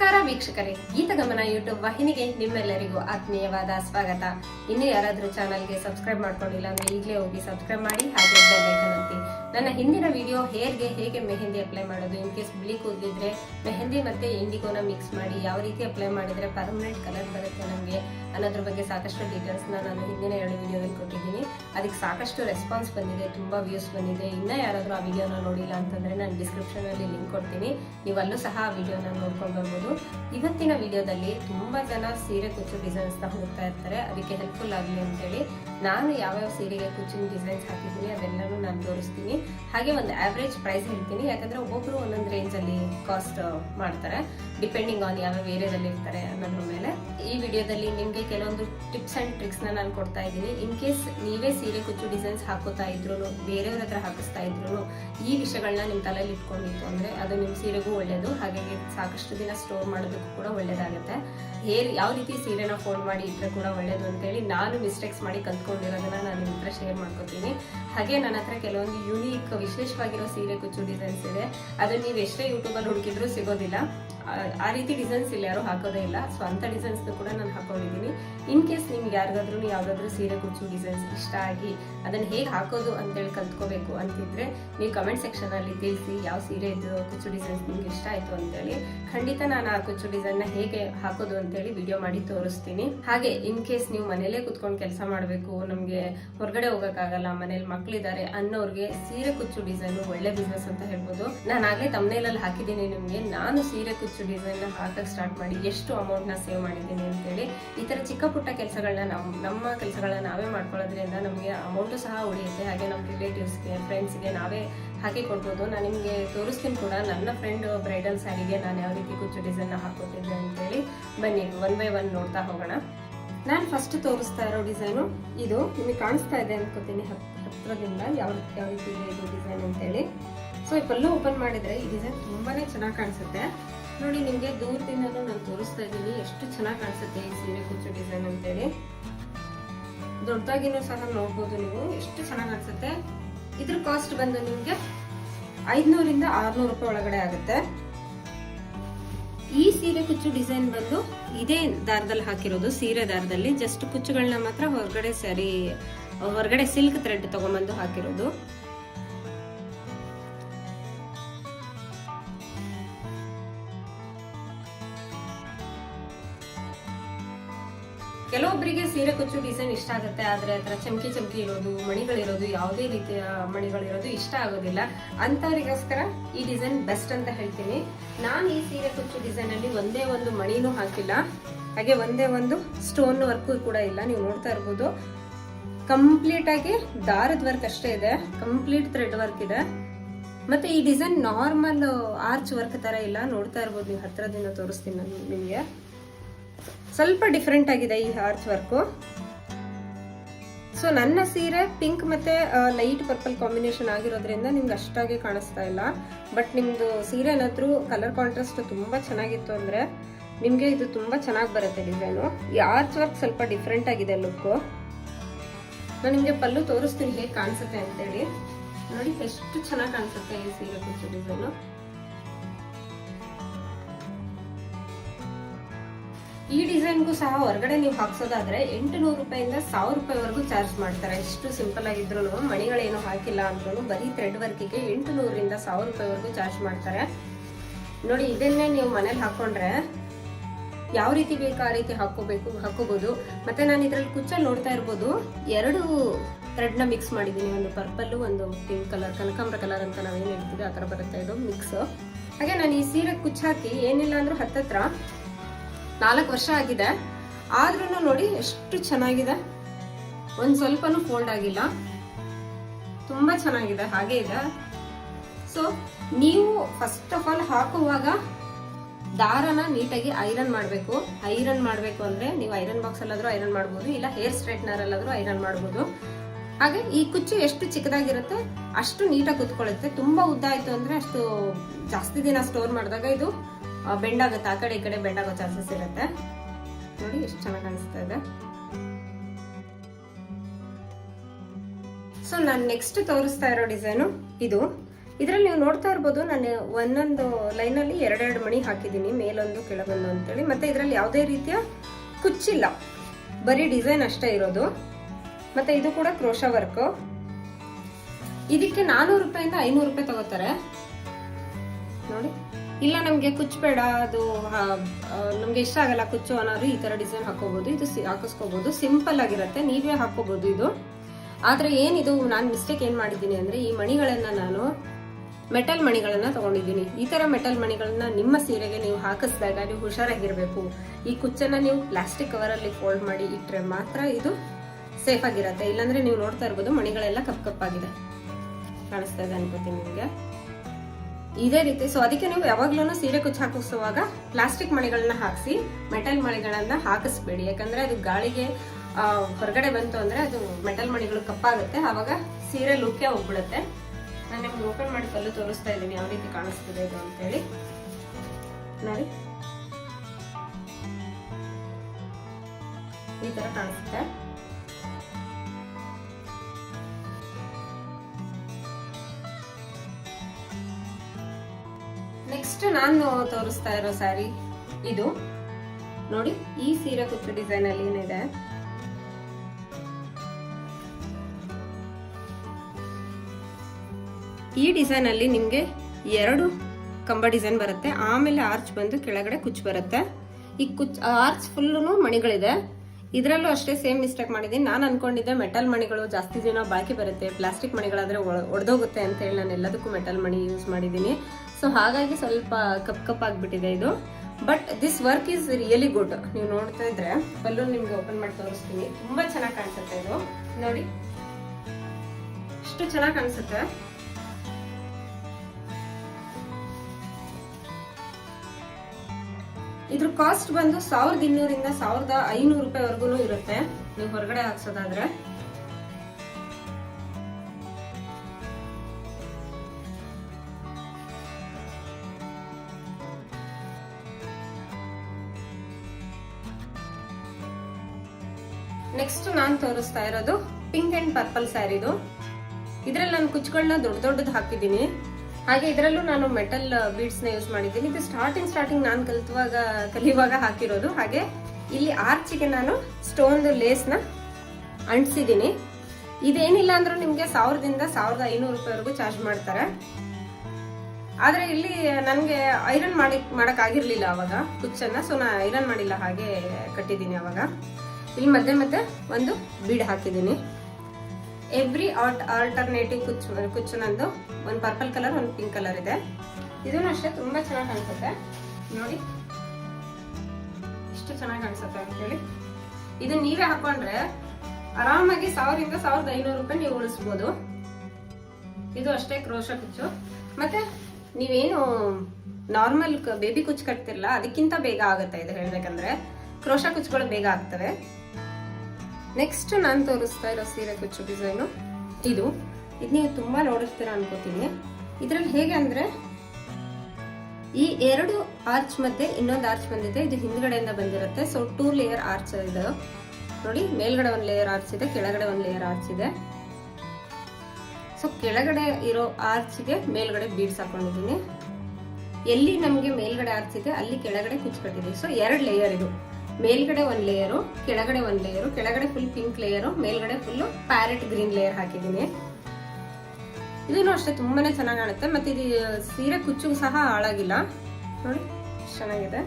ನಮಸ್ಕಾರ ವೀಕ್ಷಕರೇ. ಗೀತಗಮನ ಯೂಟ್ಯೂಬ್ ವಾಹಿನಿಗೆ ನಿಮ್ಮೆಲ್ಲರಿಗೂ ಆತ್ಮೀಯವಾದ ಸ್ವಾಗತ. ಇನ್ನು ಯಾರಾದರೂ ಚಾನಲ್ಗೆ ಸಬ್ಸ್ಕ್ರೈಬ್ ಮಾಡ್ಕೊಂಡಿಲ್ಲ ಅಂದ್ರೆ ಈಗಲೇ ಹೋಗಿ ಸಬ್ಸ್ಕ್ರೈಬ್ ಮಾಡಿ, ಹಾಗೆ ಒತ್ತಿ ನನ್ನ ಹಿಂದಿನ ವಿಡಿಯೋ ಹೇರ್ಗೆ ಹೇಗೆ ಮೆಹಂದಿ ಅಪ್ಲೈ ಮಾಡೋದು, ಇನ್ ಕೇಸ್ ಬಿಳಿ ಕೂದಲಿದ್ರೆ ಮೆಹಂದಿ ಮತ್ತೆ ಇಂಡಿಗೋನ ಮಿಕ್ಸ್ ಮಾಡಿ ಯಾವ ರೀತಿ ಅಪ್ಲೈ ಮಾಡಿದ್ರೆ ಪರ್ಮನೆಂಟ್ ಕಲರ್ ಬರುತ್ತೆ ನಮಗೆ ಅನ್ನೋದ್ರ ಬಗ್ಗೆ ಸಾಕಷ್ಟು ಡೀಟೇಲ್ಸ್ನ ನಾನು ಹಿಂದಿನ ಎರಡು ವಿಡಿಯೋದಲ್ಲಿ ಕೊಟ್ಟಿದ್ದೀನಿ. ಅದಕ್ಕೆ ಸಾಕಷ್ಟು ರೆಸ್ಪಾನ್ಸ್ ಬಂದಿದೆ, ತುಂಬ ವ್ಯೂಸ್ ಬಂದಿದೆ. ಇನ್ನೂ ಯಾರಾದರೂ ಆ ವಿಡಿಯೋನ ನೋಡಿಲ್ಲ ಅಂತಂದರೆ ನಾನು ಡಿಸ್ಕ್ರಿಪ್ಷನಲ್ಲಿ ಲಿಂಕ್ ಕೊಡ್ತೀನಿ. ನೀವು ಅಲ್ಲೂ ಸಹ ಆ ವಿಡಿಯೋನ ನೋಡ್ಕೊಂಡು ಬರ್ಬೋದು. ಇವತ್ತಿನ ವಿಡಿಯೋದಲ್ಲಿ ತುಂಬ ಜನ ಸೀರೆ ಕುಚ್ಚು ನ ಹೋಗ್ತಾ ಇರ್ತಾರೆ. ಅದಕ್ಕೆ ಹೆಲ್ಪ್ಫುಲ್ ಆಗಲಿ ಅಂತೇಳಿ. ನಾನು ಯಾವ್ಯಾವ ಸೀರೆಗೆ ಕುಚ್ಚಿನ ಡಿಸೈನ್ಸ್ ಹಾಕಿದ್ದೀನಿ, ಅದೆಲ್ಲನೂ ನಾನು ತೋರಿಸ್ತೀನಿ. ಹಾಗೆ ಒಂದು ಆವ್ರೇಜ್ ಪ್ರೈಸ್ ಹೇಳ್ತೀನಿ. ಯಾಕಂದರೆ ಒಬ್ಬೊಬ್ಬರು ಒಂದೊಂದು ರೇಂಜಲ್ಲಿ ಕಾಸ್ಟ್ ಮಾಡ್ತಾರೆ. ಡಿಪೆಂಡಿಂಗ್ ಆನ್ ಯಾವ ಏರಿಯಾದಲ್ಲಿ ಇರ್ತಾರೆ ಅನ್ನೋದ್ರ ಮೇಲೆ. ಈ ವಿಡಿಯೋದಲ್ಲಿ ನಿಮಗೆ ಕೆಲವೊಂದು ಟಿಪ್ಸ್ ಆ್ಯಂಡ್ ಟ್ರಿಕ್ಸ್ನ ನಾನು ಕೊಡ್ತಾ ಇದ್ದೀನಿ. ಇನ್ ಕೇಸ್ ನೀವೇ ಸೀರೆ ಕುಚ್ಚು ಡಿಸೈನ್ಸ್ ಹಾಕೋತಾ ಇದ್ರು ಬೇರೆಯವ್ರ ಹತ್ರ ಹಾಕಿಸ್ತಾ ಇದ್ರು ಈ ವಿಷಯಗಳನ್ನ ನಿಮ್ಮ ತಲೆಯಲ್ಲಿ ಇಟ್ಕೊಂಡಿತ್ತು ಅಂದರೆ ಅದು ನಿಮ್ಮ ಸೀರೆಗೂ ಒಳ್ಳೆಯದು ಹಾಗಾಗಿ ಸಾಕಷ್ಟು ದಿನ ಸ್ಟೋರ್ ಮಾಡೋದಕ್ಕೂ ಕೂಡ ಒಳ್ಳೇದಾಗುತ್ತೆ. ಹೇರ್, ಯಾವ ರೀತಿ ಸೀರೆನ ಫೋಲ್ಡ್ ಮಾಡಿ ಇಟ್ಟರೆ ಕೂಡ ಒಳ್ಳೇದು ಅಂತೇಳಿ ನಾನು ಮಿಸ್ಟೇಕ್ಸ್ ಮಾಡಿ ಕಲ್ತ್ಕೊಂಡಿರೋದನ್ನ ನಾನು ನಿಮ್ಮ ಹತ್ರ ಶೇರ್ ಮಾಡ್ಕೊತೀನಿ. ಹಾಗೆ ನನ್ನ ಹತ್ರ ಕೆಲವೊಂದು ಯುನೀಕ್ ವಿಶೇಷವಾಗಿರೋ ಸೀರೆ ಕುಚ್ಚು ಡಿಸೈನ್ಸ್ ಇದೆ. ಅದನ್ನ ನೀವು ಎಷ್ಟೇ ಯೂಟ್ಯೂಬಲ್ಲಿ ಹುಡುಕಿದ್ರು ಸಿಗೋದಿಲ್ಲ. ಆ- ರೀತಿ ಡಿಸೈನ್ಸ್ ಇಲ್ಲಿ ಯಾರು ಹಾಕೋದೇ ಇಲ್ಲ. ಸೊ ಅಂಥ ಡಿಸೈನ್ಸ್ ಕೂಡ ನಾನು ಹಾಕೊಂಡಿದ್ದೀನಿ. ಇನ್ ಕೇಸ್ ನಿಮ್ಗೆ ಯಾರಿಗಾದ್ರೂ ಯಾವುದಾದ್ರೂ ಸೀರೆ ಕುಚ್ಚು ಡಿಸೈನ್ಸ್ ಇಷ್ಟ ಆಗಿ ಅದನ್ನ ಹೇಗೆ ಹಾಕೋದು ಅಂತೇಳಿ ಕಲ್ತ್ಕೋಬೇಕು ಅಂತಿದ್ರೆ ನೀವು ಕಮೆಂಟ್ ಸೆಕ್ಷನ್ ಅಲ್ಲಿ ತಿಳಿಸಿ ಯಾವ ಸೀರೆ ಇದು ಕುಚ್ಚು ಡಿಸೈನ್ಸ್ ನಿಮ್ಗೆ ಇಷ್ಟ ಆಯ್ತು ಅಂತೇಳಿ ಖಂಡಿತ ನಾನು ಆ ಕುಚ್ಚು ಡಿಸೈನ್ನ ಹೇಗೆ ಹಾಕೋದು ಅಂತೇಳಿ ವಿಡಿಯೋ ಮಾಡಿ ತೋರಿಸ್ತೀನಿ. ಹಾಗೆ ಇನ್ ಕೇಸ್ ನೀವು ಮನೇಲೇ ಕುತ್ಕೊಂಡು ಕೆಲಸ ಮಾಡಬೇಕು, ನಮಗೆ ಹೊರಗಡೆ ಹೋಗೋಕ್ಕಾಗಲ್ಲ, ಮನೇಲಿ ಮಕ್ಳಿದ್ದಾರೆ ಅನ್ನೋರಿಗೆ ಸೀರೆ ಕುಚ್ಚು ಡಿಸೈನ್ ಒಳ್ಳೆ ಬಿಸ್ನೆಸ್ ಅಂತ ಹೇಳ್ಬೋದು. ನಾನು ಆಗ್ಲೇ ತಮ್ಮನೇಲಲ್ಲಿ ಹಾಕಿದ್ದೀನಿ ನಿಮಗೆ. ನಾನು ಸೀರೆ ಕುಚ್ಚು ಡಿಸೈನ್ ಹಾಕಕ್ಕೆ ಸ್ಟಾರ್ಟ್ ಮಾಡಿ ಎಷ್ಟು ಅಮೌಂಟ್ನ ಸೇವ್ ಮಾಡಿದ್ದೀನಿ ಅಂತೇಳಿ ಈ ಥರ ಚಿಕ್ಕ ಪುಟ್ಟ ಕೆಲಸಗಳನ್ನ ನಮ್ಮ ನಮ್ಮ ಕೆಲಸಗಳನ್ನ ನಾವೇ ಮಾಡ್ಕೊಳ್ಳೋದ್ರಿಂದ ನಮಗೆ ಅಮೌಂಟು ಸಹ ಉಳಿಯುತ್ತೆ. ಹಾಗೆ ನಮ್ಮ ರಿಲೇಟಿವ್ಸ್ಗೆ ಫ್ರೆಂಡ್ಸ್ಗೆ ನಾವೇ ಹಾಕಿ ಕೊಡ್ಬೋದು. ನಾನು ನಿಮಗೆ ತೋರಿಸ್ತೀನಿ ಕೂಡ, ನನ್ನ ಫ್ರೆಂಡ್ ಬ್ರೈಡಲ್ ಸ್ಯಾರಿಗೆ ನಾನು ಯಾವ ರೀತಿ ಕುಚ್ಚು ಡಿಸೈನ್ ಹಾಕೋತಿದ್ದೆ ಅಂತೇಳಿ ಬನ್ನಿ ಒನ್ ಬೈ ಒನ್ ನೋಡ್ತಾ ಹೋಗೋಣ. ನಾನು ಫಸ್ಟ್ ತೋರಿಸ್ತಾ ಇರೋ ಡಿಸೈನು ಇದು. ನಿಮಗೆ ಕಾಣಿಸ್ತಾ ಇದೆ ಅನ್ಕೋತೀನಿ, ಹತ್- ಹತ್ರದಿಂದ ಯಾವ ಯಾವ ರೀತಿ ಇದೆ ಇದು ಡಿಸೈನ್ ಅಂತೇಳಿ. ಸೊ ಈ ಪಲ್ಲು ಓಪನ್ ಮಾಡಿದ್ರೆ ಈ ಡಿಸೈನ್ ತುಂಬಾನೇ ಚೆನ್ನಾಗಿ ಕಾಣಿಸುತ್ತೆ. ನೋಡಿ, ನಿಮಗೆ ದೂರದಿಂದಲೂ ನಾನು ತೋರಿಸ್ತಾ ಇದ್ದೀನಿ. ಎಷ್ಟು ಚೆನ್ನಾಗಿ ಕಾಣಿಸುತ್ತೆ ಈ ಸೀರೆ ಕುಚ್ಚು ಡಿಸೈನ್ ಅಂತೇಳಿ. ದೊಡ್ಡದಾಗಿನೂ ಸಹ ನೋಡ್ಬೋದು ನೀವು. ಎಷ್ಟು ಚೆನ್ನಾಗಿ ಕಾಣಿಸುತ್ತೆ. ಇದ್ರ ಕಾಸ್ಟ್ ಬಂದು ನಿಮಗೆ ಐದ್ನೂರಿಂದ ಆರ್ನೂರು ರೂಪಾಯಿ ಒಳಗಡೆ ಆಗುತ್ತೆ. ಈ ಸೀರೆ ಕುಚ್ಚು ಡಿಸೈನ್ ಬಂದು ಇದೇ ದಾರದಲ್ಲಿ ಹಾಕಿರೋದು, ಸೀರೆ ದಾರದಲ್ಲಿ. ಜಸ್ಟ್ ಕುಚ್ಚುಗಳನ್ನ ಮಾತ್ರ ಹೊರಗಡೆ ಸರಿ ಹೊರಗಡೆ ಸಿಲ್ಕ್ ಥ್ರೆಡ್ ತಗೊಂಡ್ಬಂದು ಹಾಕಿರೋದು. ಸೀರೆ ಕುಚ್ಚು ಡಿಸೈನ್ ಇಷ್ಟ ಆಗುತ್ತೆ, ಆದರೆ ಅದರ ಚಮಕಿ ಚಮಕಿ ಇರೋದು, ಮಣಿಗಳಿರೋದು, ಯಾವುದೇ ರೀತಿಯ ಮಣಿಗಳಿರೋದು ಇಷ್ಟ ಆಗೋದಿಲ್ಲ. ಅಂಥವರಿಗೋಸ್ಕರ ಈ ಡಿಸೈನ್ ಬೆಸ್ಟ್ ಅಂತ ಹೇಳ್ತೀನಿ. ನಾನು ಈ ಸೀರೆ ಕುಚ್ಚು ಡಿಸೈನ್ ಅಲ್ಲಿ ಒಂದೇ ಒಂದು ಮಣಿನೂ ಹಾಕಿಲ್ಲ. ಹಾಗೆ ಒಂದೇ ಒಂದು ಸ್ಟೋನ್ ವರ್ಕು ಕೂಡ ಇಲ್ಲ. ನೀವು ನೋಡ್ತಾ ಇರ್ಬೋದು. ಕಂಪ್ಲೀಟ್ ಆಗಿ ದಾರದ ವರ್ಕ್ ಅಷ್ಟೇ ಇದೆ. ಕಂಪ್ಲೀಟ್ ಥ್ರೆಡ್ ವರ್ಕ್ ಇದೆ. ಮತ್ತೆ ಈ ಡಿಸೈನ್ ನಾರ್ಮಲ್ ಆರ್ಚ್ ವರ್ಕ್ ತರ ಇಲ್ಲ. ನೋಡ್ತಾ ಇರ್ಬೋದು, ನೀವು ಹತ್ರದಿಂದ ತೋರಿಸ್ತೀನಿ ನಾನು ನಿಮಗೆ. ಸ್ವಲ್ಪ ಡಿಫ್ರೆಂಟ್ ಆಗಿದೆ ಈ ಆರ್ಚ್ ವರ್ಕು ಸೊ ನನ್ನ ಸೀರೆ ಪಿಂಕ್ ಮತ್ತೆ ಲೈಟ್ ಪರ್ಪಲ್ ಕಾಂಬಿನೇಷನ್ ಆಗಿರೋದ್ರಿಂದ ನಿಮ್ಗೆ ಅಷ್ಟಾಗಿ ಕಾಣಿಸ್ತಾ ಇಲ್ಲ. ಬಟ್ ನಿಮ್ದು ಸೀರೆ ಏನಾದ್ರೂ ಕಲರ್ ಕಾಂಟ್ರಾಸ್ಟ್ ತುಂಬಾ ಚೆನ್ನಾಗಿತ್ತು ಅಂದ್ರೆ ನಿಮಗೆ ಇದು ತುಂಬಾ ಚೆನ್ನಾಗಿ ಬರುತ್ತೆ ಡಿಸೈನು ಈ ಆರ್ಚ್ ವರ್ಕ್ ಸ್ವಲ್ಪ ಡಿಫ್ರೆಂಟ್ ಆಗಿದೆ ಲುಕ್ಕು ನಾನು ನಿಮಗೆ ಪಲ್ಲು ತೋರಿಸ್ತೀನಿ ಹೇಗೆ ಕಾಣಿಸುತ್ತೆ ಅಂತೇಳಿ. ನೋಡಿ, ಎಷ್ಟು ಚೆನ್ನಾಗಿ ಕಾಣಿಸುತ್ತೆ ಈ ಸೀರೆ ಕುಚ್ಚು ಡಿಸೈನು ಈ ಡಿಸೈನ್ಗೂ ಸಹ ಹೊರಗಡೆ ನೀವು ಹಾಕ್ಸೋದಾದ್ರೆ ಎಂಟು ನೂರು ರೂಪಾಯಿಂದ ಸಾವಿರ ರೂಪಾಯಿವರೆಗೂ ಚಾರ್ಜ್ ಮಾಡ್ತಾರೆ. ಎಷ್ಟು ಸಿಂಪಲ್ ಆಗಿದ್ರು ಮಣಿಗಳೇನು ಹಾಕಿಲ್ಲ ಅಂದ್ರೂ ಬರೀ ಥ್ರೆಡ್ ವರ್ಕಿಗೆ ಎಂಟು ನೂರರಿಂದ ಸಾವಿರ ರೂಪಾಯಿವರೆಗೂ ಚಾರ್ಜ್ ಮಾಡ್ತಾರೆ. ನೋಡಿ, ಇದನ್ನೇ ನೀವು ಮನೇಲಿ ಹಾಕೊಂಡ್ರೆ ಯಾವ ರೀತಿ ಬೇಕು ಆ ರೀತಿ ಹಾಕೋಬೇಕು ಹಾಕೋಬಹುದು ಮತ್ತೆ ನಾನು ಇದ್ರಲ್ಲಿ ಕುಚ್ಚಲ್ಲಿ ನೋಡ್ತಾ ಇರ್ಬೋದು, ಎರಡು ಥ್ರೆಡ್ನ ಮಿಕ್ಸ್ ಮಾಡಿದ್ದೀನಿ. ಒಂದು ಪರ್ಪಲ್ ಒಂದು ಪಿಂಕ್ ಕಲರ್ ಕನಕಾಂಬ್ರ ಕಲರ್ ಅಂತ ನಾವೇನು ಹೇಳ್ತೀವಿ, ಆ ಥರ ಬರುತ್ತೆ ಇದು ಮಿಕ್ಸ್ ಹಾಗೆ ನಾನು ಈ ಸೀರೆ ಕುಚ್ಚ ಹಾಕಿ ಏನಿಲ್ಲ ಅಂದ್ರೂ ಹತ್ತತ್ರ ನಾಲ್ಕು ವರ್ಷ ಆಗಿದೆ. ಆದ್ರೂ ನೋಡಿ ಎಷ್ಟು ಚೆನ್ನಾಗಿದೆ. ಒಂದು ಸ್ವಲ್ಪನೂ ಫೋಲ್ಡ್ ಆಗಿಲ್ಲ. ತುಂಬಾ ಚೆನ್ನಾಗಿದೆ, ಹಾಗೆ ಇದೆ. ಸೊ ನೀವು ಫಸ್ಟ್ ಆಫ್ ಆಲ್ ಹಾಕುವಾಗ ದಾರನ ನೀಟಾಗಿ ಐರನ್ ಮಾಡಬೇಕು. ಐರನ್ ಮಾಡಬೇಕು ಅಂದ್ರೆ ನೀವು ಐರನ್ ಬಾಕ್ಸ್ ಅಲ್ಲಾದ್ರೂ ಐರನ್ ಮಾಡ್ಬೋದು, ಇಲ್ಲ ಹೇರ್ ಸ್ಟ್ರೈಟ್ನರ್ ಅಲ್ಲಾದ್ರೂ ಐರನ್ ಮಾಡ್ಬೋದು. ಹಾಗೆ ಈ ಕುಚ್ಚು ಎಷ್ಟು ಚಿಕ್ಕದಾಗಿರುತ್ತೆ ಅಷ್ಟು ನೀಟಾಗಿ ಕುತ್ಕೊಳ್ಳುತ್ತೆ. ತುಂಬಾ ಉದ್ದ ಆಯ್ತು ಅಂದ್ರೆ ಅಷ್ಟು ಜಾಸ್ತಿ ದಿನ ಸ್ಟೋರ್ ಮಾಡಿದಾಗ ಇದು ಬೆಂಡ್ ಆಗುತ್ತೆ ಆ ಕಡೆ ಈ ಕಡೆ ಬೆಂಡ್ ಆಗೋ ಚಾನ್ಸಸ್ ಇರುತ್ತೆ. ನೋಡಿ, ಎಷ್ಟು ಚೆನ್ನಾಗಿ ಕಾಣಿಸ್ತಾ ಇದೆ. ಸೊ ನಾನು ನೆಕ್ಸ್ಟ್ ತೋರಿಸ್ತಾ ಇರೋ ಡಿಸೈನು ಇದು. ಇದರಲ್ಲಿ ನೀವು ನೋಡ್ತಾ ಇರ್ಬೋದು, ನಾನು ಒಂದೊಂದು ಲೈನಲ್ಲಿ ಎರಡೆರಡು ಮಣಿ ಹಾಕಿದ್ದೀನಿ, ಮೇಲೊಂದು, ಕೆಳಗೊಂದು ಅಂತೇಳಿ. ಮತ್ತೆ ಇದರಲ್ಲಿ ಯಾವುದೇ ರೀತಿಯ ಕುಚ್ಚಿಲ್ಲ. ಬರೀ ಡಿಸೈನ್ ಅಷ್ಟೇ ಇರೋದು. ಮತ್ತೆ ಇದು ಕೂಡ ಕ್ರೋಶ ವರ್ಕ್ ಇದಕ್ಕೆ ನಾನೂರು ರೂಪಾಯಿಂದ ಐನೂರು ರೂಪಾಯಿ ತಗೋತಾರೆ. ನೋಡಿ. ಇಲ್ಲ, ನಮಗೆ ಕುಚ್ಚು ಬೇಡ, ಅದು ನಮ್ಗೆ ಇಷ್ಟ ಆಗಲ್ಲ ಕುಚ್ಚು ಅನ್ನೋರು ಈ ತರ ಡಿಸೈನ್ ಹಾಕೋಬಹುದು ಇದು ಹಾಕಿಸ್ಕೋಬಹುದು ಸಿಂಪಲ್ ಆಗಿರುತ್ತೆ, ನೀವೇ ಹಾಕೋಬಹುದು ಇದು. ಆದ್ರೆ ಏನಿದು ನಾನು ಮಿಸ್ಟೇಕ್ ಏನ್ ಮಾಡಿದ್ದೀನಿ ಅಂದ್ರೆ, ಈ ಮಣಿಗಳನ್ನ ನಾನು ಮೆಟಲ್ ಮಣಿಗಳನ್ನ ತಗೊಂಡಿದ್ದೀನಿ. ಈ ತರ ಮೆಟಲ್ ಮಣಿಗಳನ್ನ ನಿಮ್ಮ ಸೀರೆಗೆ ನೀವು ಹಾಕಿಸಿದಾಗ ನೀವು ಹುಷಾರಾಗಿರ್ಬೇಕು. ಈ ಕುಚ್ಚನ್ನ ನೀವು ಪ್ಲಾಸ್ಟಿಕ್ ಅಲ್ಲಿ ಫೋಲ್ಡ್ ಮಾಡಿ ಇಟ್ಟರೆ ಮಾತ್ರ ಇದು ಸೇಫ್ ಆಗಿರತ್ತೆ. ಇಲ್ಲಾಂದ್ರೆ ನೀವು ನೋಡ್ತಾ ಇರ್ಬೋದು, ಮಣಿಗಳೆಲ್ಲ ಕಪ್ ಕಪ್ಪಾಗಿದೆ ಕಾಣಿಸ್ತಾ ಇದೆ ಅನ್ಕೋತೀನಿ ನಿಮಗೆ. ಇದೇ ರೀತಿ. ಸೊ ಅದಕ್ಕೆ ನೀವು ಯಾವಾಗ್ಲೂ ಸೀರೆ ಕುಚ್ಚು ಹಾಕಿಸುವಾಗ ಪ್ಲಾಸ್ಟಿಕ್ ಮಣಿಗಳನ್ನ ಹಾಕಿಸಿ, ಮೆಟಲ್ ಮಣಿಗಳನ್ನ ಹಾಕಿಸ್ಬೇಡಿ. ಯಾಕಂದ್ರೆ ಅದು ಗಾಳಿಗೆ ಹೊರಗಡೆ ಬಂತು ಅಂದ್ರೆ ಅದು ಮೆಟಲ್ ಮಣಿಗಳು ಕಪ್ಪಾಗುತ್ತೆ. ಆವಾಗ ಸೀರೆ ಲುಕ್ಕೆ ಹೋಗ್ಬಿಡುತ್ತೆ. ನಾನು ನಿಮ್ಗೆ ಓಪನ್ ಮಾಡಿ ಕಲ್ಲು ತೋರಿಸ್ತಾ ಇದ್ದೀನಿ. ಯಾವ ರೀತಿ ಕಾಣಿಸ್ತಿದೆ ಇದು ಅಂತೇಳಿ. ನೋಡಿ. ಈ ತರ ಕಾಣಿಸುತ್ತೆ. ನೆಕ್ಸ್ಟ್ ನಾನು ತೋರಿಸ್ತಾ ಇರೋ ಸ್ಯಾರಿ ಇದು. ನೋಡಿ, ಈ ಸೀರೆ ಕುಚ್ಚು ಡಿಸೈನ್ ಅಲ್ಲಿ ಏನಿದೆ. ಈ ಡಿಸೈನ್ ಅಲ್ಲಿ ನಿಮ್ಗೆ ಎರಡು ಕಂಬ ಡಿಸೈನ್ ಬರುತ್ತೆ. ಆಮೇಲೆ ಆರ್ಚ್ ಬಂದು ಕೆಳಗಡೆ ಕುಚ್ ಬರುತ್ತೆ. ಈ ಕುಚ್ ಆರ್ಚ್ ಫುಲ್ಲು ಮಣಿಗಳಿದೆ. ಇದರಲ್ಲೂ ಅಷ್ಟೇ ಸೇಮ್ ಮಿಸ್ಟೇಕ್ ಮಾಡಿದ್ದೀನಿ ನಾನು ಅನ್ಕೊಂಡಿದ್ದೆ ಮೆಟಲ್ ಮಣಿಗಳು ಜಾಸ್ತಿ ದಿನ ಬಾಕಿ ಬರುತ್ತೆ. ಪ್ಲಾಸ್ಟಿಕ್ ಮಣಿಗಳಾದ್ರೆ ಒಡೆದೋಗುತ್ತೆ ಅಂತ ಹೇಳಿ ನಾನು ಎಲ್ಲದಕ್ಕೂ ಮೆಟಲ್ ಮಣಿ ಯೂಸ್ ಮಾಡಿದ್ದೀನಿ ಸೊ ಹಾಗಾಗಿ ಸ್ವಲ್ಪ ಕಪ್ ಕಪ್ ಆಗ್ಬಿಟ್ಟಿದೆ ಇದು. But this work is really good ನೀವು ನೋಡ್ತಾ ಇದ್ರೆ ಬಲ್ಲೂ ನಿಮ್ಗೆ ಓಪನ್ ಮಾಡಿ ತೋರಿಸ್ತೀನಿ. ತುಂಬಾ ಚೆನ್ನಾಗಿ ಕಾಣಿಸುತ್ತೆ ಇದು. ನೋಡಿ. ಇಷ್ಟು ಚೆನ್ನಾಗಿ ಕಾಣಿಸುತ್ತೆ. ಇದ್ರ ಕಾಸ್ಟ್ ಬಂದು ಸಾವಿರದ ಇನ್ನೂರಿಂದ ಸಾವಿರದ ಐನೂರು ರೂಪಾಯಿವರೆಗೂ ಇರುತ್ತೆ. ನೀವು ಹೊರಗಡೆ ಹಾಕ್ಸೋದಾದ್ರೆ. ನೆಕ್ಸ್ಟ್ ನಾನು ತೋರಿಸ್ತಾ ಇರೋದು ಪಿಂಕ್ ಅಂಡ್ ಪರ್ಪಲ್ ಸ್ಯಾರಿದು. ಇದ್ರಲ್ಲಿ ನಾನು ಕುಚ್ಚುಗಳನ್ನ ದೊಡ್ಡ ದೊಡ್ಡದು ಹಾಕಿದ್ದೀನಿ. ಹಾಗೆ ಇದರಲ್ಲೂ ನಾನು ಮೆಟಲ್ ಬೀಡ್ಸ್ನ ಯೂಸ್ ಮಾಡಿದ್ದೀನಿ. ಇದು ಸ್ಟಾರ್ಟಿಂಗ್ ಸ್ಟಾರ್ಟಿಂಗ್ ನಾನು ಕಲಿತುವಾಗ, ಕಲಿಯುವಾಗ ಹಾಕಿರೋದು. ಹಾಗೆ ಇಲ್ಲಿ ಆರ್ಚಿಗೆ ನಾನು ಸ್ಟೋನ್ ಲೇಸ್ನ ಅಂಟಿಸಿದ್ದೀನಿ. ಇದೇನಿಲ್ಲ ಅಂದ್ರೂ ನಿಮ್ಗೆ ಸಾವಿರದಿಂದ ಸಾವಿರದ ಐನೂರು ರೂಪಾಯಿವರೆಗೂ ಚಾರ್ಜ್ ಮಾಡ್ತಾರೆ. ಆದ್ರೆ ಇಲ್ಲಿ ನನಗೆ ಐರನ್ ಮಾಡಿ, ಮಾಡಕ್ ಆಗಿರ್ಲಿಲ್ಲ ಅವಾಗ ಕುಚ್ಚನ್ನ. ಸೊ ನಾನು ಐರನ್ ಮಾಡಿಲ್ಲ ಹಾಗೆ ಕಟ್ಟಿದ್ದೀನಿ ಅವಾಗ. ಇಲ್ಲಿ ಮಧ್ಯೆ ಮತ್ತೆ ಒಂದು ಬೀಡ್ ಹಾಕಿದ್ದೀನಿ. ಎವ್ರಿ ಆಲ್ಟ್ ಆಲ್ಟರ್ನೇಟಿವ್ ಕುಚ್ ಕುಚ್ಚು ನಂದು ಒಂದು ಪರ್ಪಲ್ ಕಲರ್ ಒಂದು ಪಿಂಕ್ ಕಲರ್ ಇದೆ. ಇದನ್ನು ಅಷ್ಟೇ ತುಂಬಾ ಚೆನ್ನಾಗಿ ಕಾಣಿಸುತ್ತೆ. ನೋಡಿ. ಇಷ್ಟು ಚೆನ್ನಾಗಿ ಕಾಣಿಸುತ್ತೆ ಅಂತ ಹೇಳಿ. ಇದು ನೀವೇ ಹಾಕೊಂಡ್ರೆ ಆರಾಮಾಗಿ ಸಾವಿರದಿಂದ ಸಾವಿರದ ಐನೂರು ರೂಪಾಯಿ ನೀವು ಉಳಿಸ್ಬೋದು. ಇದು ಅಷ್ಟೇ ಕ್ರೋಶ ಕುಚ್ಚು. ಮತ್ತೆ ನೀವೇನು ನಾರ್ಮಲ್ ಬೇಬಿ ಕುಚ್ಚು ಕಟ್ತಿರಲ್ಲ ಅದಕ್ಕಿಂತ ಬೇಗ ಆಗುತ್ತೆ ಇದು ಹೇಳ್ಬೇಕಂದ್ರೆ. ಕ್ರೋಶ ಕುಚ್ಚುಗಳು ಬೇಗ ಆಗ್ತವೆ. ನೆಕ್ಸ್ಟ್ ನಾನು ತೋರಿಸ್ತಾ ಇರೋ ಸೀರೆ ಕುಚ್ಚು ಡಿಸೈನು ಇದು. ಇದು ನೀವು ತುಂಬಾ ನೋಡಿರ್ತೀರಾ ಅನ್ಕೋತೀನಿ. ಇದ್ರಲ್ಲಿ ಹೇಗೆ ಅಂದ್ರೆ, ಈ ಎರಡು ಆರ್ಚ್ ಮಧ್ಯೆ ಇನ್ನೊಂದು ಆರ್ಚ್ ಬಂದಿದೆ. ಇದು ಹಿಂದ್ಗಡೆಯಿಂದ ಬಂದಿರುತ್ತೆ. ಸೊ ಟೂ ಲೇಯರ್ ಆರ್ಚ್ ಇದು. ನೋಡಿ, ಮೇಲ್ಗಡೆ ಒಂದು ಲೇಯರ್ ಆರ್ಚ್ ಇದೆ, ಕೆಳಗಡೆ ಒಂದು ಲೇಯರ್ ಆರ್ಚ್ ಇದೆ. ಸೊ ಕೆಳಗಡೆ ಇರೋ ಆರ್ಚ್ಗೆ ಮೇಲ್ಗಡೆ ಬೀಡ್ಸ್ ಹಾಕೊಂಡಿದ್ದೀನಿ. ಎಲ್ಲಿ ನಮಗೆ ಮೇಲ್ಗಡೆ ಆರ್ಚ್ ಇದೆ, ಅಲ್ಲಿ ಕೆಳಗಡೆ ಕುಚ್ಚು ಕಟ್ಟಿದೆ ಸೊ ಎರಡು ಲೇಯರ್ ಇದು. ಮೇಲ್ಗಡೆ ಒಂದ್ ಲೇಯರು ಕೆಳಗಡೆ ಒಂದ್ ಲೇಯರು ಕೆಳಗಡೆ ಫುಲ್ ಪಿಂಕ್ ಲೇಯರು ಮೇಲ್ಗಡೆ ಫುಲ್ ಪ್ಯಾರೆಟ್ ಗ್ರೀನ್ ಲೇಯರ್ ಹಾಕಿದ್ದೀನಿ. ಇದನ್ನು ಅಷ್ಟೇ, ತುಂಬಾನೇ ಚೆನ್ನಾಗಿ ಕಾಣುತ್ತೆ. ಮತ್ತೆ ಇದು ಸೀರೆ ಕುಚ್ಚು ಸಹ ಹಾಳಾಗಿಲ್ಲ. ನೋಡಿ, ಚೆನ್ನಾಗಿದೆ.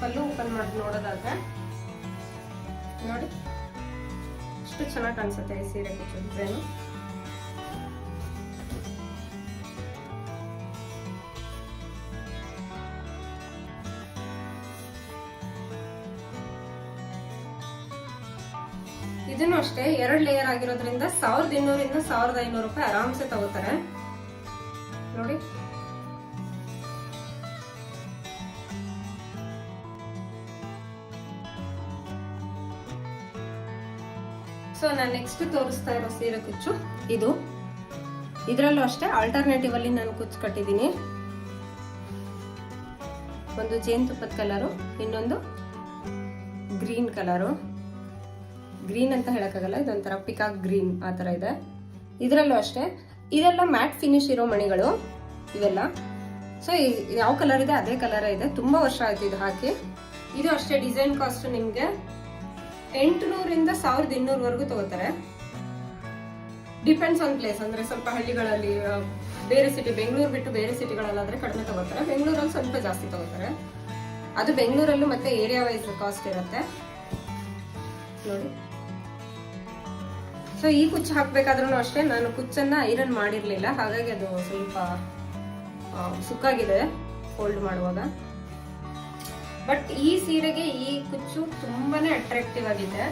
ಪಲ್ಲು ಓಪನ್ ಮಾಡಿ ನೋಡೋದಾದ್ರೆ. ನೋಡಿ ಎಷ್ಟು ಚೆನ್ನಾಗಿ ಕಾಣಿಸುತ್ತೆ ಈ ಸೀರೆ ಕುಚ್ಚು ಡಿಸೈನು ಎರಡ್ ಲೇಯರ್ ಆಗಿರೋದ್ರಿಂದ ಸಾವಿರದ ಇನ್ನೂರಿಂದ ಸಾವಿರದ ಐನೂರು ರೂಪಾಯಿ ಆರಾಮ್ಸೆ ತಗೋತಾರೆ. ನೋಡಿ. ಸೊ ನಾನು ನೆಕ್ಸ್ಟ್ ತೋರಿಸ್ತಾ ಇರೋ ಸೀರೆ ಕುಚ್ಚು, ಇದು. ಇದರಲ್ಲೂ ಅಷ್ಟೇ ಆಲ್ಟರ್ನೇಟಿವ್ ಅಲ್ಲಿ ನಾನು ಕುಚ್ಚು ಕಟ್ಟಿದ್ದೀನಿ. ಒಂದು ಜೇನುತುಪ್ಪದ ಕಲರು ಇನ್ನೊಂದು ಗ್ರೀನ್ ಕಲರು ಗ್ರೀನ್ ಅಂತ ಹೇಳಕ್ಕಾಗಲ್ಲ, ಇದೊಂಥರ ಪಿಕಾಕ್ ಗ್ರೀನ್ ಆ ಥರ ಇದೆ. ಇದರಲ್ಲೂ ಅಷ್ಟೇ, ಇದೆಲ್ಲ ಮ್ಯಾಟ್ ಫಿನಿಶ್ ಇರೋ ಮಣಿಗಳು, ಇವೆಲ್ಲ. ಸೊ ಯಾವ ಕಲರ್ ಇದೆ? ಅದೇ ಕಲರ್ ಇದೆ. ತುಂಬಾ ವರ್ಷ ಆಯ್ತು ಇದು ಹಾಕಿ. ಇದು ಅಷ್ಟೇ ಡಿಸೈನ್ ಕಾಸ್ಟ್ ನಿಮಗೆ. ಎಂಟುನೂರಿಂದ ಸಾವಿರದ ಇನ್ನೂರವರೆಗೂ ತಗೋತಾರೆ. ಡಿಪೆಂಡ್ಸ್ ಆನ್ ಪ್ಲೇಸ್ ಅಂದ್ರೆ ಸ್ವಲ್ಪ ಹಳ್ಳಿಗಳಲ್ಲಿ ಬೇರೆ ಸಿಟಿ ಬೆಂಗಳೂರು ಬಿಟ್ಟು ಬೇರೆ ಸಿಟಿಗಳಲ್ಲಾದರೆ ಕಡಿಮೆ ತಗೋತಾರೆ. ಬೆಂಗಳೂರಲ್ಲಿ ಸ್ವಲ್ಪ ಜಾಸ್ತಿ ತಗೋತಾರೆ. ಅದು ಬೆಂಗಳೂರಲ್ಲೂ ಮತ್ತೆ ಏರಿಯಾ ವೈಸ್ ಕಾಸ್ಟ್ ಇರುತ್ತೆ. ನೋಡಿ. ಸೊ ಈ ಕುಚ್ಚು ಹಾಕ್ಬೇಕಾದ್ರೂ ಅಷ್ಟೇ, ನಾನು ಕುಚ್ಚನ್ನ ಐರನ್ ಮಾಡಿರ್ಲಿಲ್ಲ. ಹಾಗಾಗಿ ಅದು ಸ್ವಲ್ಪ ಸುಕ್ಕಾಗಿದೆ ಫೋಲ್ಡ್ ಮಾಡುವಾಗ. ಬಟ್ ಈ ಸೀರೆಗೆ ಈ ಕುಚ್ಚು ತುಂಬಾನೇ ಅಟ್ರಾಕ್ಟಿವ್ ಆಗಿದೆ.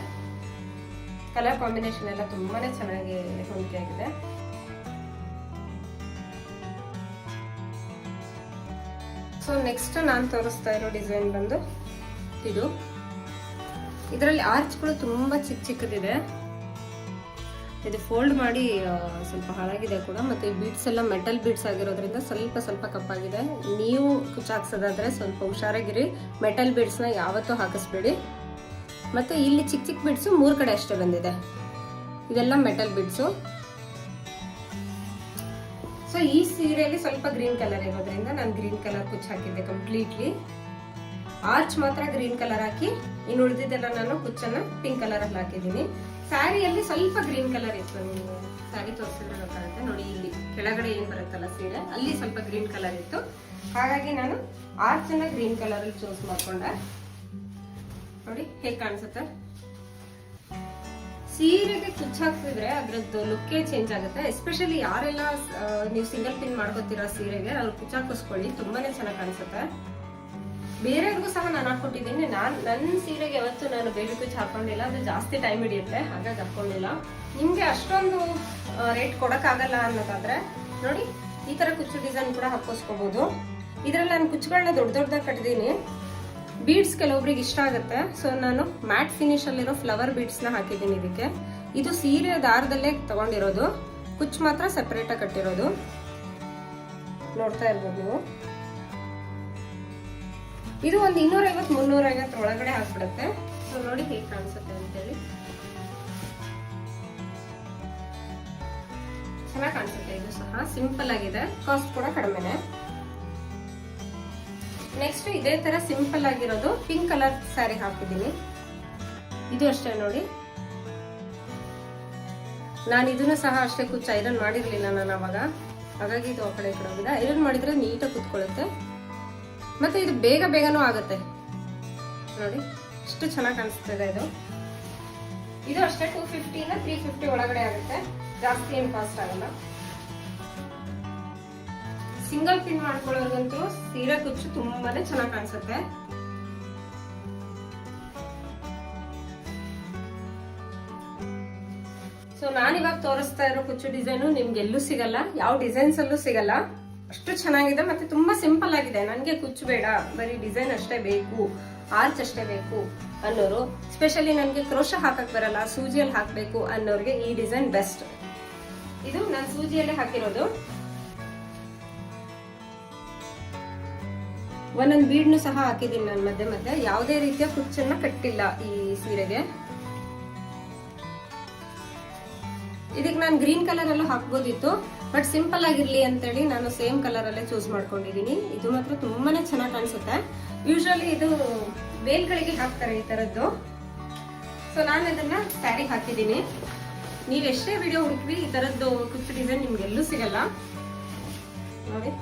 ಕಲರ್ ಕಾಂಬಿನೇಷನ್ ಎಲ್ಲ ತುಂಬಾನೇ ಚೆನ್ನಾಗಿ ಹೊಂದಿಕೆ ಆಗಿದೆ. ಸೊ ನೆಕ್ಸ್ಟ್ ನಾನು ತೋರಿಸ್ತಾ ಇರೋ ಡಿಸೈನ್ ಬಂದು ಇದು. ಇದರಲ್ಲಿ ಆರ್ಚ್ಗಳು ತುಂಬಾ ಚಿಕ್ಕ ಚಿಕ್ಕದಿದೆ. ಇದು ಫೋಲ್ಡ್ ಮಾಡಿ ಸ್ವಲ್ಪ ಹಾಳಾಗಿದೆ ಕೂಡ, ಮತ್ತೆ ಬೀಡ್ಸ್ ಎಲ್ಲ ಮೆಟಲ್ ಬೀಡ್ಸ್ ಆಗಿರೋದ್ರಿಂದ ಸ್ವಲ್ಪ ಸ್ವಲ್ಪ ಕಪ್ಪಾಗಿದೆ. ನೀವು ಕುಚ್ಚಾಕ್ಸೋದಾದ್ರೆ ಸ್ವಲ್ಪ ಹುಷಾರಾಗಿರಿ. ಮೆಟಲ್ ಬೀಡ್ಸ್ನ ಯಾವತ್ತೂ ಹಾಕಿಸ್ಬೇಡಿ. ಮತ್ತೆ ಇಲ್ಲಿ ಚಿಕ್ಕ ಚಿಕ್ಕ ಬೀಡ್ಸು ಮೂರು ಕಡೆ ಅಷ್ಟೇ ಬಂದಿದೆ. ಇದೆಲ್ಲ ಮೆಟಲ್ ಬೀಡ್ಸು ಸೊ ಈ ಸೀರೆಯಲ್ಲಿ ಸ್ವಲ್ಪ ಗ್ರೀನ್ ಕಲರ್ ಇರೋದ್ರಿಂದ ನಾನು ಗ್ರೀನ್ ಕಲರ್ ಕುಚ್ಚು ಹಾಕಿದ್ದೆ ಕಂಪ್ಲೀಟ್ಲಿ ಆರ್ಚ್ ಮಾತ್ರ ಗ್ರೀನ್ ಕಲರ್ ಹಾಕಿ, ಇನ್ನು ಉಳಿದಿದ್ದೆಲ್ಲ ನಾನು ಕುಚ್ಚನ್ನು ಪಿಂಕ್ ಕಲರ್ ಅಲ್ಲಿ ಹಾಕಿದ್ದೀನಿ. ಸ್ಯಾರಿಯಲ್ಲಿ ಸ್ವಲ್ಪ ಗ್ರೀನ್ ಕಲರ್ ಇತ್ತು ನೀವು ಸ್ಯಾರಿ ತೋರಿಸಿದ್ರೆ ಗೊತ್ತಾಗುತ್ತೆ. ನೋಡಿ ಇಲ್ಲಿ ಕೆಳಗಡೆ ಏನು ಬರುತ್ತಲ್ಲ ಸೀರೆ, ಅಲ್ಲಿ ಸ್ವಲ್ಪ ಗ್ರೀನ್ ಕಲರ್ ಇತ್ತು. ಹಾಗಾಗಿ ನಾನು ಆರು ಜನ ಗ್ರೀನ್ ಕಲರ್ ಚೂಸ್ ಮಾಡ್ಕೊಂಡೆ. ನೋಡಿ, ಹೇಗೆ ಕಾಣಿಸುತ್ತೆ? ಸೀರೆಗೆ ಕುಚ್ ಹಾಕ್ತಿದ್ರೆ ಅದ್ರದ್ದು ಲುಕ್ಕೇ ಚೇಂಜ್ ಆಗುತ್ತೆ. ಎಸ್ಪೆಷಲಿ ಯಾರೆಲ್ಲ ನೀವು ಸಿಂಗಲ್ ಪಿನ್ ಮಾಡ್ಕೋತೀರಾ ಸೀರೆಗೆ ಅಲ್ಲಿ ಕುಚ್ಚು ಹಾಕಿಸ್ಕೊಳ್ಳಿ. ತುಂಬಾನೇ ಚೆನ್ನಾಗಿ ಕಾಣಿಸುತ್ತೆ. ಬೇರೆಯವ್ರಿಗೂ ಸಹ ನಾನು ಹಾಕೊಟ್ಟಿದ್ದೀನಿ ನಾನು ನನ್ನ ಸೀರೆಗೆ ಯಾವತ್ತು ನಾನು ಬೇಲಿ ಕುಚ್ಚು ಹಾಕೊಂಡಿಲ್ಲ. ಅದು ಜಾಸ್ತಿ ಟೈಮ್ ಹಿಡಿಯುತ್ತೆ. ಹಾಗಾಗಿ ಹಾಕೊಂಡಿಲ್ಲ. ನಿಮಗೆ ಅಷ್ಟೊಂದು ರೇಟ್ ಕೊಡೋಕ್ಕಾಗಲ್ಲ ಅನ್ನೋದಾದರೆ ನೋಡಿ, ಈ ಥರ ಕುಚ್ಚು ಡಿಸೈನ್ ಕೂಡ ಹಾಕೋಸ್ಕೋಬೋದು ಇದರಲ್ಲಿ ನಾನು ಕುಚ್ಚುಗಳನ್ನ ದೊಡ್ಡ ದೊಡ್ಡದಾಗಿ ಕಟ್ಟಿದ್ದೀನಿ ಬೀಡ್ಸ್ ಕೆಲವೊಬ್ರಿಗೆ ಇಷ್ಟ ಆಗುತ್ತೆ. ಸೊ ನಾನು ಮ್ಯಾಟ್ ಫಿನಿಶ್ ಅಲ್ಲಿರೋ ಫ್ಲವರ್ ಬೀಡ್ಸ್ನ ಹಾಕಿದ್ದೀನಿ ಇದಕ್ಕೆ. ಇದು ಸೀರೆ ದಾರದಲ್ಲೇ ತಗೊಂಡಿರೋದು. ಕುಚ್ಚು ಮಾತ್ರ ಸೆಪರೇಟ್ ಆಗಿ ಕಟ್ಟಿರೋದು. ನೋಡ್ತಾ ಇರ್ಬೋದು ನೀವು. ಇದು ಒಂದು ಇನ್ನೂರ ಐವತ್ ಮುನ್ನೂರ ಐವತ್ತು ಒಳಗಡೆ ಹಾಕ್ಬಿಡುತ್ತೆ ಸೊ ನೋಡಿ ಹೇಗೆ ಕಾಣಿಸುತ್ತೆ ಅಂತೇಳಿ. ಚೆನ್ನಾಗಿ ಕಾಣಿಸುತ್ತೆ ಇದು ಸಹ. ಸಿಂಪಲ್ ಆಗಿದೆ. ಕಾಸ್ಟ್ ಕೂಡ ಕಡಿಮೆನೆ. ನೆಕ್ಸ್ಟ್ ಇದೇ ತರ ಸಿಂಪಲ್ ಆಗಿರೋದು ಪಿಂಕ್ ಕಲರ್ ಸ್ಯಾರಿ ಹಾಕಿದ್ದೀನಿ. ಇದು ಅಷ್ಟೇ ನೋಡಿ. ನಾನು ಇದನ್ನು ಸಹ ಅಷ್ಟೇ ಕುಚ್ಚ ಐರನ್ ಮಾಡಿರ್ಲಿಲ್ಲ ನಾನು ಅವಾಗ. ಹಾಗಾಗಿ ಇದು ಆ ಕಡೆ ಈ ಕಡೆ ಐರನ್ ಮಾಡಿದ್ರೆ ನೀಟಾಗಿ ಕುತ್ಕೊಳ್ಳುತ್ತೆ. ಮತ್ತೆ ಇದು ಬೇಗ ಬೇಗನೂ ಆಗುತ್ತೆ. ನೋಡಿ, ಎಷ್ಟು ಚೆನ್ನಾಗಿ ಕಾಣಿಸ್ತದೆ ಇದು ಇದು. ಅಷ್ಟೇ ಟೂ ಫಿಫ್ಟಿಯಿಂದ ತ್ರೀ ಫಿಫ್ಟಿ ಒಳಗಡೆ ಆಗುತ್ತೆ. ಜಾಸ್ತಿ ಏನು ಕಾಸ್ಟ್ ಆಗಲ್ಲ. ಸಿಂಗಲ್ ಪಿನ್ ಮಾಡ್ಕೊಳ್ಳೋರ್ಗಂತೂ ಸೀರೆ ಕುಚ್ಚು ತುಂಬಾನೇ ಚೆನ್ನಾಗಿ ಕಾಣಿಸುತ್ತೆ. ಸೊ ನಾನಿವಾಗ ತೋರಿಸ್ತಾ ಇರೋ ಕುಚ್ಚು ಡಿಸೈನು ನಿಮ್ಗೆ ಎಲ್ಲೂ ಸಿಗಲ್ಲ. ಯಾವ ಡಿಸೈನ್ಸ್ ಅಲ್ಲೂ ಸಿಗಲ್ಲ. ಅಷ್ಟು ಚೆನ್ನಾಗಿದೆ, ಮತ್ತೆ ತುಂಬಾ ಸಿಂಪಲ್ ಆಗಿದೆ. ನನಗೆ ಕುಚ್ಚು ಬೇಡ ಬರೀ ಡಿಸೈನ್ ಅಷ್ಟೇ ಬೇಕು ಆರ್ಚ್ ಅಷ್ಟೇ ಬೇಕು ಅನ್ನೋರು ಸ್ಪೆಷಲಿ ನನಗೆ ಕ್ರೋಶ ಹಾಕಕ್ ಬರಲ್ಲ, ಸೂಜಿಯಲ್ಲಿ ಹಾಕಬೇಕು ಅನ್ನೋರಿಗೆ ಈ ಡಿಸೈನ್ ಬೆಸ್ಟ್ ಇದು ನಾನು ಸೂಜಿಯಲ್ಲೇ ಹಾಕಿರೋದು. ಒಂದೊಂದು ಬೀಡ್ನು ಸಹ ಹಾಕಿದೀನಿ ನಾನು ಮಧ್ಯೆ ಮಧ್ಯೆ. ಯಾವುದೇ ರೀತಿಯ ಕುಚ್ಚನ್ನ ಕಟ್ಟಿಲ್ಲ ಈ ಸೀರೆಗೆ. ಇದಕ್ಕೆ ನಾನು ಗ್ರೀನ್ ಕಲರ್ ಅಲ್ಲೂ ಹಾಕ್ಬೋದಿತ್ತು. ಬಟ್ ಸಿಂಪಲ್ ಆಗಿರ್ಲಿ ಅಂತೇಳಿ ನಾನು ಸೇಮ್ ಕಲರ್ ಅಲ್ಲೇ ಚೂಸ್ ಮಾಡ್ಕೊಂಡಿದೀನಿ ಇದು ಮಾತ್ರ ತುಂಬಾನೇ ಚೆನ್ನಾಗಿ ಕಾಣಿಸುತ್ತೆ. ಯೂಶಲಿ ಇದು ಬೇಲ್ಗಳಿಗೆ ಹಾಕ್ತಾರೆ ಈ ತರದ್ದು. ಸೊ ನಾನು ಇದನ್ನ ಸ್ಯಾರಿ ಹಾಕಿದ್ದೀನಿ. ನೀವು ಎಷ್ಟೇ ವಿಡಿಯೋ ಹುಡುಕ್ವಿ ಈ ತರದ್ದು ಕುಚ್ಚು ಡಿಸೈನ್ ನಿಮ್ಗೆ ಎಲ್ಲೂ ಸಿಗಲ್ಲ. ನೋಡಿ.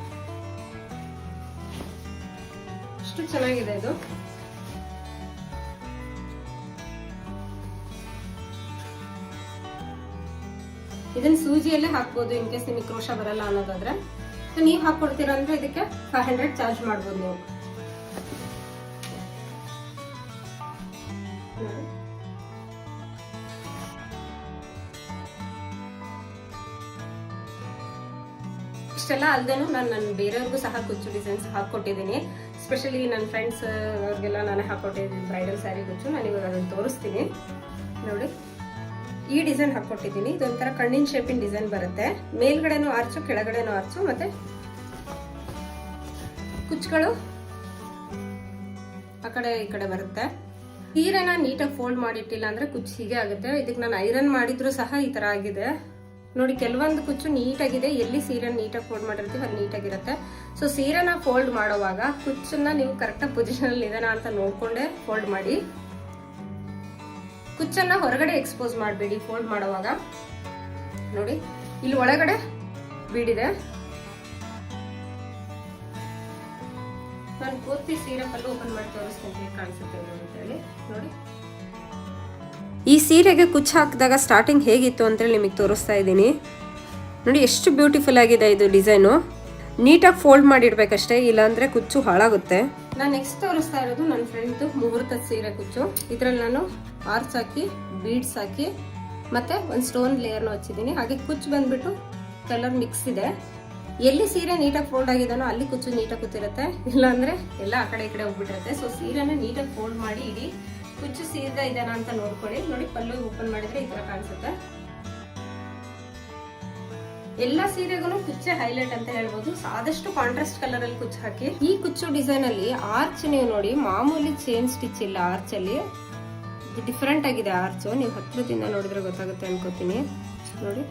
ಅಷ್ಟು ಚೆನ್ನಾಗಿದೆ ಇದು. ಇದನ್ನ ಸೂಜಿಯಲ್ಲೇ ಹಾಕ್ಬೋದು ಇನ್ ಕೇಸ್ ನಿಮಗೆ ಕ್ರೋಶ ಬರಲ್ಲ ಅನ್ನೋದಾದ್ರೆ. ಸೊ ನೀವು ಹಾಕೊಡ್ತೀರಾ ಅಂದ್ರೆ ಇದಕ್ಕೆ ಫೈವ್ ಹಂಡ್ರೆಡ್ ಚಾರ್ಜ್ ಮಾಡ್ಬೋದು ನೀವು. ಇಷ್ಟೆಲ್ಲ ಅಲ್ದೇನು ನಾನು ನನ್ನ ಬೇರೆಯವ್ರಿಗೂ ಸಹ ಕುಚ್ಚು ಡಿಸೈನ್ಸ್ ಹಾಕೊಟ್ಟಿದ್ದೀನಿ. ಸ್ಪೆಷಲಿ ನನ್ನ ಫ್ರೆಂಡ್ಸ್ ಅವ್ರಿಗೆಲ್ಲ ನಾನೇ ಹಾಕೊಟ್ಟಿದ್ದೀನಿ ಬ್ರೈಡಲ್ ಸ್ಯಾರಿ ಕುಚ್ಚು. ನಾನು ಇವಾಗ ಅದನ್ನು ತೋರಿಸ್ತೀನಿ. ನೋಡಿ. ಈ ಡಿಸೈನ್ ಹಾಕೊಟ್ಟಿದ್ದೀನಿ ಇದೊಂಥರ ಕಣ್ಣಿನ ಶೇಪಿನ ಡಿಸೈನ್ ಬರುತ್ತೆ. ಮೇಲ್ಗಡೆನೂ ಆರ್ಚು, ಕೆಳಗಡೆನೂ ಆರ್ಚು, ಮತ್ತೆ ಕುಚ್ಚುಗಳು ಆ ಕಡೆ ಈ ಕಡೆ ಬರುತ್ತೆ. ಸೀರೆನ ನೀಟಾಗಿ ಫೋಲ್ಡ್ ಮಾಡಿಟ್ಟಿಲ್ಲ ಅಂದ್ರೆ ಕುಚ್ಚು ಹೀಗೆ ಆಗುತ್ತೆ. ಇದಕ್ಕೆ ನಾನು ಐರನ್ ಮಾಡಿದ್ರು ಸಹ ಈ ತರ ಆಗಿದೆ. ನೋಡಿ, ಕೆಲವೊಂದು ಕುಚ್ಚು ನೀಟಾಗಿದೆ. ಎಲ್ಲಿ ಸೀರೆ ನೀಟಾಗಿ ಫೋಲ್ಡ್ ಮಾಡಿರ್ತೀವಿ ಅಲ್ಲಿ ನೀಟಾಗಿರುತ್ತೆ. ಸೊ ಸೀರೆನ ಫೋಲ್ಡ್ ಮಾಡುವಾಗ ಕುಚ್ಚನ್ನ ನೀವು ಕರೆಕ್ಟಾಗಿ ಪೊಸಿಷನಲ್ಲಿ ಇದೇನಾ ಅಂತ ನೋಡ್ಕೊಂಡೆ ಫೋಲ್ಡ್ ಮಾಡಿ. ಕುಚ್ಚನ್ನ ಹೊರಗಡೆ ಎಕ್ಸ್ಪೋಸ್ ಮಾಡಬೇಡಿ ಫೋಲ್ಡ್ ಮಾಡುವಾಗ. ನೋಡಿ, ಇಲ್ಲಿ ಒಳಗಡೆ ಬೀಡಿದೆ. ನಾನು ಪೂರ್ತಿ ಸೀರೆ ಪಲ್ಲು ಓಪನ್ ಮಾಡಿ ತೋರಿಸ್ತೀನಿ ಕಾಣಿಸುತ್ತೆ ಅಂತ ಹೇಳಿ. ನೋಡಿ. ಈ ಸೀರೆಗೆ ಕುಚ್ಚು ಹಾಕಿದಾಗ ಸ್ಟಾರ್ಟಿಂಗ್ ಹೇಗಿತ್ತು ಅಂತೇಳಿ ನಿಮಗೆ ತೋರಿಸ್ತಾ ಇದ್ದೀನಿ. ನೋಡಿ, ಎಷ್ಟು ಬ್ಯೂಟಿಫುಲ್ ಆಗಿದೆ ಇದು ಡಿಸೈನು ನೀಟಾಗಿ ಫೋಲ್ಡ್ ಮಾಡಿಡ್ಬೇಕಷ್ಟೇ, ಇಲ್ಲಾಂದ್ರೆ ಕುಚ್ಚು ಹಾಳಾಗುತ್ತೆ. ನಾನು ನೆಕ್ಸ್ಟ್ ತೋರಿಸ್ತಾ ಇರೋದು ನನ್ನ ಫ್ರೆಂಡ್ದು ಮುಹೂರ್ತದ ಸೀರೆ ಕುಚ್ಚು. ಇದರಲ್ಲಿ ನಾನು ಆರ್ಚ್ ಹಾಕಿ ಬೀಡ್ಸ್ ಹಾಕಿ, ಮತ್ತೆ ಒಂದು ಸ್ಟೋನ್ ಲೇಯರ್ನ ಹಚ್ಚಿದ್ದೀನಿ ಹಾಗೆ ಕುಚ್ಚು ಬಂದ್ಬಿಟ್ಟು ಕಲರ್ ಮಿಕ್ಸ್ ಇದೆ. ಎಲ್ಲಿ ಸೀರೆ ನೀಟಾಗಿ ಫೋಲ್ಡ್ ಆಗಿದಾನೋ ಅಲ್ಲಿ ಕುಚ್ಚು ನೀಟಾಗಿ ಕೂತಿರುತ್ತೆ. ಇಲ್ಲಾಂದ್ರೆ ಎಲ್ಲ ಆ ಕಡೆ ಈ ಕಡೆ ಹೋಗ್ಬಿಟ್ಟಿರುತ್ತೆ. ಸೊ ಸೀರೆನ ನೀಟಾಗಿ ಫೋಲ್ಡ್ ಮಾಡಿ ಇಡಿ ಕುಚ್ಚು ಸೀದಾ ಇದೆನಾ ಅಂತ ನೋಡ್ಕೊಳ್ಳಿ. ನೋಡಿ ಪಲ್ಲು ಓಪನ್ ಮಾಡಿದ್ರೆ ಈ ಥರ ಕಾಣಿಸುತ್ತೆ. ಎಲ್ಲ ಸೀರೆಗಳು ಕುಚ್ಚೆ ಹೈಲೈಟ್ ಅಂತ ಹೇಳ್ಬೋದು. ಆದಷ್ಟು ಕಾಂಟ್ರಾಸ್ಟ್ ಕಲರ್ ಅಲ್ಲಿ ಕುಚ್ಚು ಹಾಕಿ. ಈ ಕುಚ್ಚು ಡಿಸೈನ್ ಅಲ್ಲಿ ಆರ್ಚ್ ನೀವು ನೋಡಿ, ಮಾಮೂಲಿ ಚೇನ್ ಸ್ಟಿಚ್ ಇಲ್ಲ ಆರ್ಚ್ ಅಲ್ಲಿ. ಡಿಫ್ರೆಂಟ್ ಆಗಿದೆ ಆರ್ಚ್ ನೀವು ಹತ್ರದಿಂದ ನೋಡಿದ್ರೆ ಗೊತ್ತಾಗುತ್ತೆ ಅನ್ಕೋತೀನಿ. ನೋಡಿ.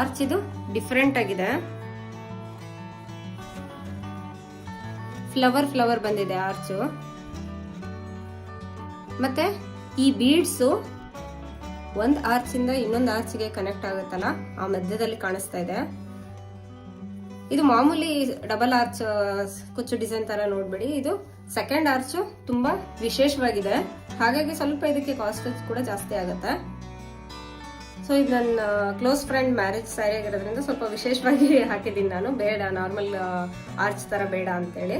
ಆರ್ಚ್ ಇದು ಡಿಫ್ರೆಂಟ್ ಆಗಿದೆ. ಫ್ಲವರ್ ಫ್ಲವರ್ ಬಂದಿದೆ ಆರ್ಚು ಮತ್ತೆ ಈ ಬೀಡ್ಸು ಒಂದ್ ಆರ್ಚ್ ಇಂದ ಇನ್ನೊಂದು ಆರ್ಚಿಗೆ ಕನೆಕ್ಟ್ ಆಗುತ್ತಲ್ಲ? ಆ ಮಧ್ಯದಲ್ಲಿ ಕಾಣಿಸ್ತಾ ಇದೆ. ಇದು ಮಾಮೂಲಿ ಡಬಲ್ ಆರ್ಚ್ ಕುಚ್ಚು ಡಿಸೈನ್ ತರ ನೋಡ್ಬೇಡಿ. ಇದು ಸೆಕೆಂಡ್ ಆರ್ಚ್ ತುಂಬಾ ವಿಶೇಷವಾಗಿದೆ. ಹಾಗಾಗಿ ಸ್ವಲ್ಪ ಇದಕ್ಕೆ ಕಾಸ್ಟ್ ಕೂಡ ಜಾಸ್ತಿ ಆಗುತ್ತೆ. ಸೊ ಇದು ನನ್ನ ಕ್ಲೋಸ್ ಫ್ರೆಂಡ್ ಮ್ಯಾರೇಜ್ ಸ್ಯಾರಿ ಆಗಿರೋದ್ರಿಂದ ಸ್ವಲ್ಪ ವಿಶೇಷವಾಗಿ ಹಾಕಿದ್ದೀನಿ ನಾನು. ಬೇಡ ನಾರ್ಮಲ್ ಆರ್ಚ್ ತರ ಬೇಡ ಅಂತೇಳಿ.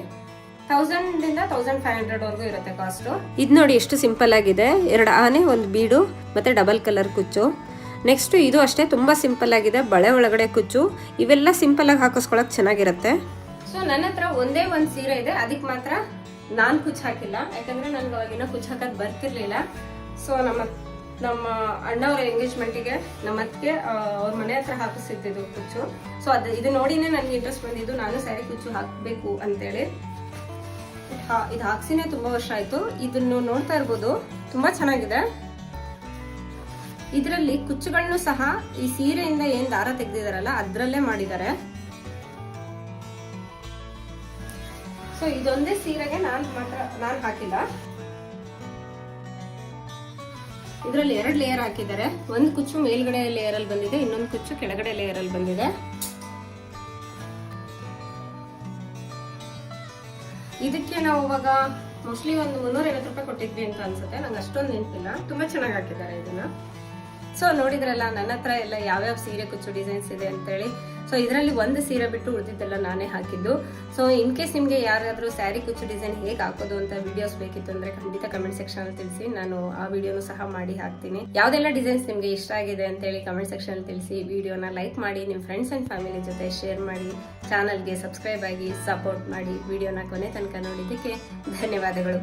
ತೌಸಂಡ್ ಇಂದ ತೌಸಂಡ್ ಫೈವ್ ಹಂಡ್ರೆಡ್ ವರ್ಗೂ ಇರುತ್ತೆ ಕಾಸ್ಟ್ ಇದು ನೋಡಿ ಎಷ್ಟು ಸಿಂಪಲ್ ಆಗಿದೆ. ಎರಡು ಆನೆ ಒಂದು ಬೀಡು ಮತ್ತೆ ಡಬಲ್ ಕಲರ್ ಕುಚ್ಚು. ನೆಕ್ಸ್ಟ್ ಇದು ಅಷ್ಟೇ ತುಂಬಾ ಸಿಂಪಲ್ ಆಗಿದೆ ಬಳೆ ಒಳಗಡೆ ಕುಚ್ಚು. ಇವೆಲ್ಲ ಸಿಂಪಲ್ ಆಗಿ ಹಾಕಿಸ್ಕೊಳಕ್ ಚೆನ್ನಾಗಿರುತ್ತೆ. ಸೊ ನನ್ನ ಹತ್ರ ಒಂದೇ ಒಂದು ಸೀರೆ ಇದೆ ಅದಕ್ಕೆ ಮಾತ್ರ ನಾನ್ ಕುಚ್ ಹಾಕಿಲ್ಲ. ಯಾಕಂದ್ರೆ ನನ್ಗೆ ಅವಾಗಿನ ಕುಚ್ ಹಾಕದ್ ಬರ್ತಿರ್ಲಿಲ್ಲ. ಸೊ ನಮ್ಮ ನಮ್ಮ ಅಣ್ಣವ್ರ ಎಂಗೇಜ್ಮೆಂಟಿಗೆ ನಮ್ಮ ಅತ್ತಿಗೆ ಅವ್ರ ಮನೆ ಹತ್ರ ಹಾಕಿಸಿದ್ದು ಕುಚ್ಚು. ಸೊ ಅದು ಇದು ನೋಡಿನೇ ನನ್ಗೆ ಇಂಟ್ರೆಸ್ಟ್ ಬಂದಿದ್ದು ನಾನು ಸ್ಯಾರಿ ಕುಚ್ಚು ಹಾಕಬೇಕು ಅಂತೇಳಿ. ಇದು ಹಾಕ್ಸಿನೇ ತುಂಬಾ ವರ್ಷ ಆಯ್ತು. ಇದನ್ನು ನೋಡ್ತಾ ಇರ್ಬೋದು. ತುಂಬಾ ಚೆನ್ನಾಗಿದೆ. ಇದರಲ್ಲಿ ಕುಚ್ಚುಗಳನ್ನು ಸಹ ಈ ಸೀರೆಯಿಂದ ಏನ್ ದಾರ ತೆಗ್ದಿದಾರಲ್ಲ, ಅದ್ರಲ್ಲೇ ಮಾಡಿದ್ದಾರೆ. ಸೊ ಇದೊಂದೇ ಸೀರೆಗೆ ನಾನ್ ಮಾತ್ರ, ನಾನ್ ಹಾಕಿಲ್ಲ. ಇದರಲ್ಲಿ ಎರಡು ಲೇಯರ್ ಹಾಕಿದ್ದಾರೆ. ಒಂದು ಕುಚ್ಚು ಮೇಲ್ಗಡೆ ಲೇಯರ್ ಅಲ್ಲಿ ಬಂದಿದೆ, ಇನ್ನೊಂದು ಕುಚ್ಚು ಕೆಳಗಡೆ ಲೇಯರ್ ಅಲ್ಲಿ ಬಂದಿದೆ. ಇದಕ್ಕೆ ನಾವು ಇವಾಗ ಮೋಸ್ಟ್ಲಿ ಒಂದು ಮುನ್ನೂರ ಐವತ್ತು ರೂಪಾಯಿ ಕೊಟ್ಟಿದ್ವಿ ಅಂತ ಅನ್ಸುತ್ತೆ. ನಂಗೆ ಅಷ್ಟೊಂದು ನೆನಪಿಲ್ಲ. ತುಂಬಾ ಚೆನ್ನಾಗಿ ಹಾಕಿದ್ದಾರೆ ಇದನ್ನ. ಸೊ ನೋಡಿದ್ರಲ್ಲ, ನನ್ನ ಹತ್ರ ಎಲ್ಲ ಯಾವ್ಯಾವ ಸೀರೆ, ಕುಚ್ಚು ಡಿಸೈನ್ಸ್ ಇದೆ ಅಂತೇಳಿ. ಸೊ ಇದರಲ್ಲಿ ಒಂದು ಸೀರೆ ಬಿಟ್ಟು ಉಳಿದಿದ್ದೆಲ್ಲ ನಾನೇ ಹಾಕಿದ್ದು. ಸೊ ಇನ್ ಕೇಸ್ ನಿಮಗೆ ಯಾರಾದರೂ ಸ್ಯಾರಿ ಕುಚ್ಚು ಡಿಸೈನ್ ಹೇಗೆ ಹಾಕೋದು ಅಂತ ವಿಡಿಯೋಸ್ ಬೇಕಿತ್ತು ಅಂದರೆ ಖಂಡಿತ ಕಮೆಂಟ್ ಸೆಕ್ಷನ್ ತಿಳಿಸಿ. ನಾನು ಆ ವಿಡಿಯೋನು ಸಹ ಮಾಡಿ ಹಾಕ್ತೀನಿ. ಯಾವುದೆಲ್ಲ ಡಿಸೈನ್ಸ್ ನಿಮಗೆ ಇಷ್ಟ ಆಗಿದೆ ಅಂತೇಳಿ ಕಮೆಂಟ್ ಸೆಕ್ಷನ್ ತಿಳಿಸಿ. ವಿಡಿಯೋನ ಲೈಕ್ ಮಾಡಿ ನಿಮ್ಮ ಫ್ರೆಂಡ್ಸ್ ಆ್ಯಂಡ್ ಫ್ಯಾಮಿಲಿ ಜೊತೆ ಶೇರ್ ಮಾಡಿ ಚಾನಲ್ಗೆ ಸಬ್ಸ್ಕ್ರೈಬ್ ಆಗಿ ಸಪೋರ್ಟ್ ಮಾಡಿ ವಿಡಿಯೋನ ಕೊನೆ ತನಕ ನೋಡಿದ್ದಕ್ಕೆ ಧನ್ಯವಾದಗಳು.